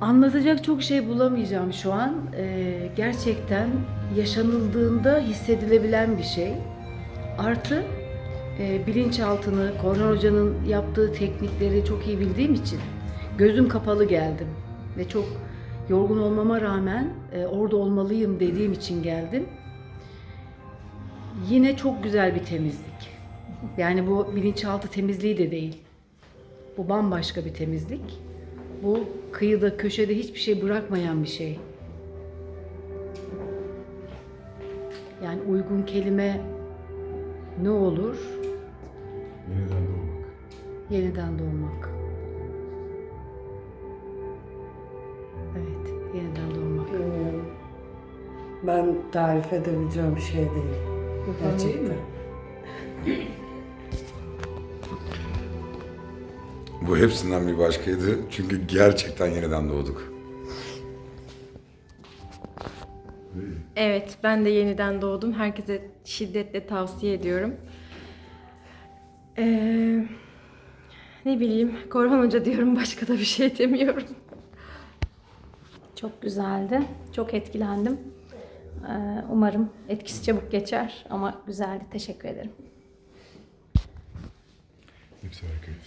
Anlatacak çok şey bulamayacağım şu an. Ee, gerçekten yaşanıldığında hissedilebilen bir şey. Artı e, bilinçaltını, Korhan Hoca'nın yaptığı teknikleri çok iyi bildiğim için gözüm kapalı geldim. Ve çok yorgun olmama rağmen e, orada olmalıyım dediğim için geldim. Yine çok güzel bir temizlik. Yani bu bilinçaltı temizliği de değil. Bu bambaşka bir temizlik. Bu kıyıda, köşede hiçbir şey bırakmayan bir şey. Yani uygun kelime ne olur? Yeniden doğmak. Yeniden doğmak. Evet, yeniden doğmak. Bilmiyorum. Ben tarif edebileceğim bir şey değil. Gerçekten. Bu hepsinden bir başkaydı. Çünkü gerçekten yeniden doğduk. Evet, ben de yeniden doğdum. Herkese şiddetle tavsiye ediyorum. Ee, ne bileyim, Korhan Hoca diyorum, başka da bir şey demiyorum. Çok güzeldi. Çok etkilendim. Ee, Umarım etkisi çabuk geçer ama güzeldi. Teşekkür ederim. Hepsi harikaydı.